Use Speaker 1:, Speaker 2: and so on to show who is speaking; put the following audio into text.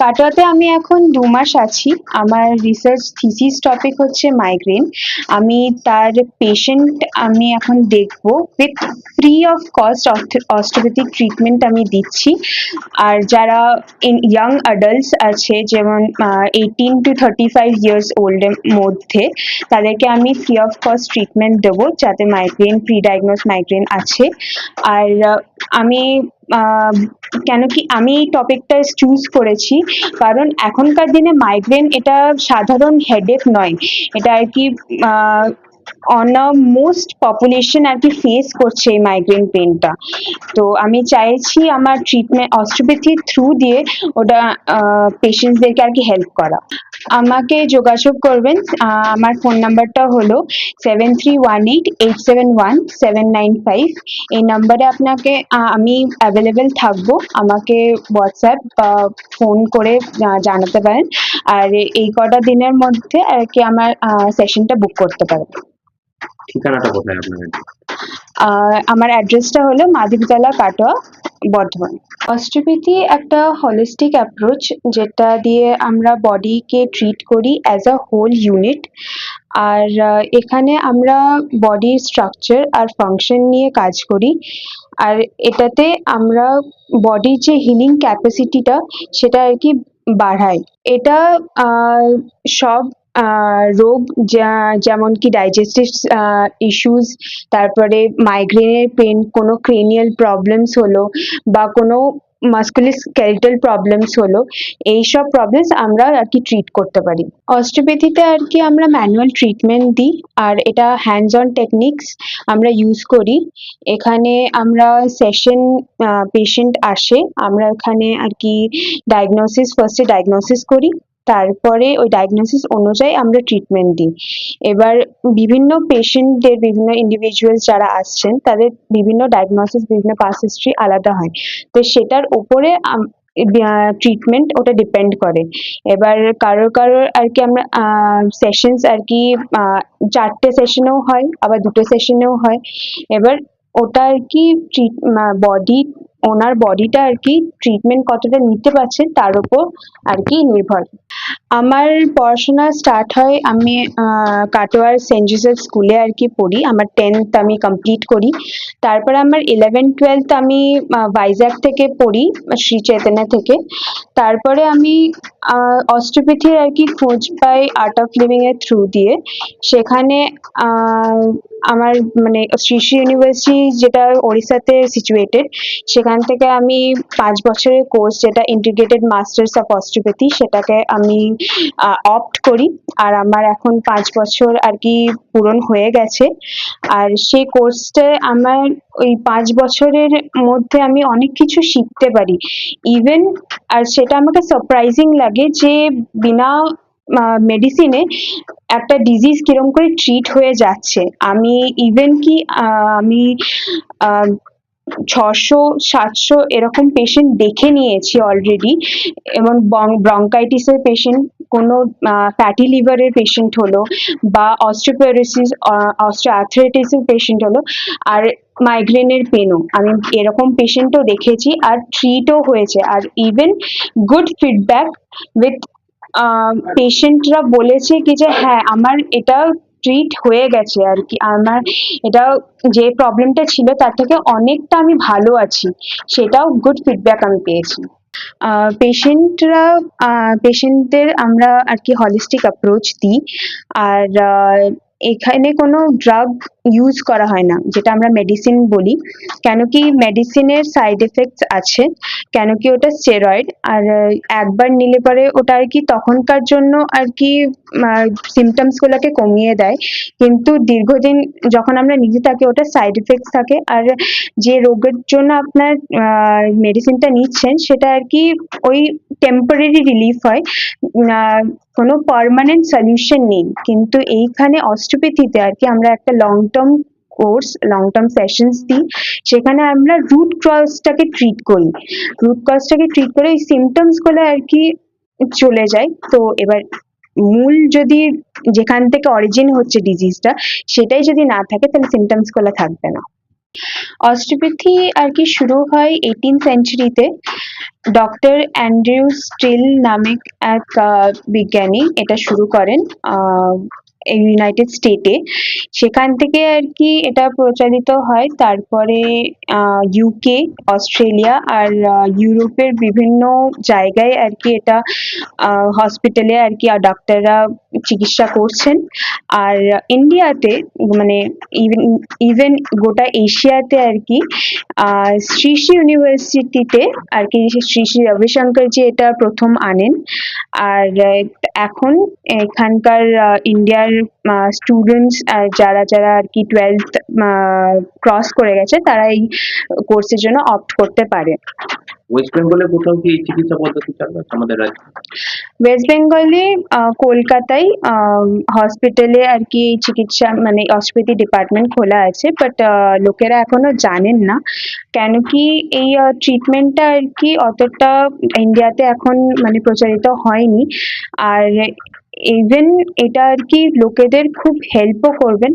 Speaker 1: কাটোয়াতে আমি এখন দু মাস আছি। আমার রিসার্চ থিসিস টপিক হচ্ছে মাইগ্রেন আমি তার পেশেন্ট আমি এখন দেখব with free of cost osteopathic treatment আমি দিচ্ছি। আর যারা ইয়াং অ্যাডাল্টস আছে, যেমন eighteen to thirty five years ওল্ডের মধ্যে, তাদেরকে আমি ফ্রি অফ কস্ট ট্রিটমেন্ট দেবো যাতে মাইগ্রেন প্রি ডায়াগনোস মাইগ্রেন আছে। আর আমি কেন কি, আমি এই টপিকটা চুজ করেছি কারণ এখনকার দিনে মাইগ্রেন এটা সাধারণ হেডেক নয়। এটা আর কি অন মোস্ট পপুলেশন আর কি ফেস করছে এই মাইগ্রেন পেনটা তো আমি চাইছি আমার ট্রিটমেন্ট অস্ট্রোপ্যাথির থ্রু দিয়ে ওটা পেশেন্টসদেরকে আর কি হেল্প করা। আমাকে যোগাযোগ করবেন আমার ফোন নাম্বারটা হলো seven three one eight eight seven one seven nine five এই নাম্বারে আপনাকে আমি অ্যাভেলেবেল থাকব। আমাকে হোয়াটসঅ্যাপ বা ফোন করে জানাতে পারেন। আর এই কটা দিনের মধ্যে আর কি আমার সেশনটা বুক করতে পারেন
Speaker 2: ঠিকানাটা কোথায় আপনাদের
Speaker 1: আহ, আমার অ্যাড্রেসটা হলো মাধবতলা কাটোয়া বর্ধমান। অস্ট্রোপ্যাথি একটা হলিস্টিক অ্যাপ্রোচ যেটা দিয়ে আমরা বডিকে ট্রিট করি অ্যাজ আ হোল ইউনিট আর এখানে আমরা বডির স্ট্রাকচার আর ফাংশন নিয়ে কাজ করি। আর এটাতে আমরা বডির যে হিলিং ক্যাপাসিটিটা সেটা আর কি বাড়াই। এটা সব রোগ যেমন কি ডাইজেস্টিভ ইস্যুস তারপরে মাইগ্রেনের পেন কোনো ক্রেনিয়াল প্রবলেমস হলো বা কোনো মাস্কুলার স্কেলেটাল প্রবলেমস হলো, এইসব প্রবলেমস আমরা আর কি ট্রিট করতে পারি। অস্ট্রোপ্যাথিতে আর কি আমরা ম্যানুয়াল ট্রিটমেন্ট দিই, আর এটা হ্যান্ডস অন টেকনিক্স আমরা ইউজ করি। এখানে আমরা সেশন পেশেন্ট আসে, আমরা এখানে আর কি ডায়াগনোসিস ফার্স্টে ডায়াগনোসিস করি। তারপরে ওই ডায়াগনোসিস অনুযায়ী আমরা ট্রিটমেন্ট দিই। এবার বিভিন্ন পেশেন্টদের বিভিন্ন ইন্ডিভিজুয়ালস যারা আসছেন, তাদের বিভিন্ন ডায়াগনোসিস বিভিন্ন পাস হিস্ট্রি আলাদা হয়। তো সেটার উপরে ট্রিটমেন্ট ওটা ডিপেন্ড করে। এবার কারোর কারোর আর কি আমরা সেশনস আর কি চারটে সেশনেও হয়, আবার দুটো সেশনেও হয়। এবার ওটা আর কি বডি ওনার বডিটা আর কি ট্রিটমেন্ট কতটা নিতে পারছেন তার উপর আর কি নির্ভর। আমার পড়াশোনা স্টার্ট হয় আমি কাটোয়ার সেন্ট জোসেফ স্কুলে আর কি পড়ি। আমার টেন্থ আমি কমপ্লিট করি। তারপরে আমার ইলেভেন টুয়েলথ আমি ভাইজ্যাগ থেকে পড়ি শ্রী চৈতন্য থেকে। তারপরে আমি অস্ট্রোপ্যাথির আর কি খোঁজ পাই আর্ট অফ লিভিং এর থ্রু দিয়ে। সেখানে আমার মানে শ্রী শ্রী ইউনিভার্সিটি যেটা ওড়িশাতে সিচুয়েটেড সেখান থেকে আমি পাঁচ বছরের কোর্স যেটা ইন্টিগ্রেটেড মাস্টার্স অফ অস্ট্রোপ্যাথি সেটাকে আমি অপ্ট করি। আর আমার এখন পাঁচ বছর আর কি পূরণ হয়ে গেছে। আর সেই কোর্সটা আমার ওই পাঁচ বছরের মধ্যে আমি অনেক কিছু শিখতে পারি। ইভেন আর সেটা আমাকে সারপ্রাইজিং লাগে যে বিনা মেডিসিনে একটা ডিজিজ কিরম করে ট্রিট হয়ে যাচ্ছে। আমি ইভেন কি আমি ছশো, সাতশো এরকম পেশেন্ট দেখে নিয়েছি অলরেডি এবং ব্রঙ্কাইটিসের পেশেন্ট কোনো ফ্যাটি লিভারের পেশেন্ট হলো বা অস্ট্রোপেরোসিস অস্ট্রোআর্থ্রাইটিসের পেশেন্ট হলো আর মাইগ্রেনের পেনও আমি এরকম পেশেন্টও দেখেছি আর ট্রিটও হয়েছে। আর ইভেন গুড ফিডব্যাক উইথ পেশেন্টরা বলেছে কি যে হ্যাঁ আমার এটা ট্রিট হয়ে গেছে আর কি। আমার এটা যে প্রবলেমটা ছিল, তার থেকে অনেকটা আমি ভালো আছি। সেটাও গুড ফিডব্যাক আমি পেয়েছি। পেশেন্টরা পেশেন্টদের আমরা আর কি হলিস্টিক অ্যাপ্রোচ দিই। আর এখানে কোনো ড্রাগ ইউজ করা হয় না, যেটা আমরা মেডিসিন বলি। কেন কি মেডিসিনের সাইড এফেক্টস আছে, কেন কি ওটা স্টেরয়েড আর একবার নিলে পরে ওটা আর কি তখনকার জন্য আর কি সিমটমস গুলোকে কমিয়ে দেয়। কিন্তু দীর্ঘদিন যখন আমরা নিজে থাকি, ওটা সাইড এফেক্টস থাকে। আর যে রোগের জন্য আপনার মেডিসিনটা নিচ্ছেন, সেটা আর কি ওই টেম্পোরারি রিলিফ হয়। কোনো পার্মানেন্ট সলিউশন নেই। কিন্তু এইখানে অস্ট্রোপ্যাথিতে আর কি আমরা একটা long term course long term sessions দিই, সেখানে আমরা রুট কজটাকে ট্রিট করি। রুট কজটাকে ট্রিট করে ওই সিমটমসগুলো আর কি চলে যায়। তো এবার মূল যদি যেখান থেকে অরিজিন হচ্ছে ডিজিজটা সেটাই যদি না থাকে, তাহলে সিমটমসগুলো থাকবে না। অস্টিওপ্যাথি আর কি শুরু হয় এইটিন সেঞ্চুরিতে ডক্টর অ্যান্ড্রিউ স্টিল নামে এক বিজ্ঞানী এটা শুরু করেন ইউনাইটেড স্টেটে সেখান থেকে আর কি এটা প্রচারিত হয়। তারপরে ইউকে অস্ট্রেলিয়া আর ইউরোপের বিভিন্ন জায়গায় আর কি এটা হসপিটালে আর কি ডাক্তাররা চিকিৎসা করছেন। আর ইন্ডিয়াতে মানে ইভেন ইভেন গোটা এশিয়াতে আর কি শ্রী শ্রী ইউনিভার্সিটিতে আর কি শ্রী শ্রী রবিশঙ্কর যে এটা প্রথম আনেন। আর এখন এখানকার ইন্ডিয়ার স্টুডেন্টস যারা যারা আর কি টুয়েলথ ক্রস করে গেছে তারা এই কোর্সের জন্য অপ্ট করতে পারে।
Speaker 2: ওয়েস্ট বেঙ্গলে কোথাও কি চিকিৎসা পদ্ধতি চালু আছে আমাদের রাজ্যে?
Speaker 1: ওয়েস্ট বেঙ্গলে আহ, কলকাতায় হসপিটালে আর কি চিকিৎসা মানে অস্টিওপ্যাথি ডিপার্টমেন্ট খোলা আছে বাট লোকেরা এখনও জানেন না। কেন কি এই ট্রিটমেন্টটা আর কি অতটা ইন্ডিয়াতে এখন মানে প্রচারিত হয়নি। আর ইভেন এটা আর কি লোকেদের খুব হেল্পও করবেন।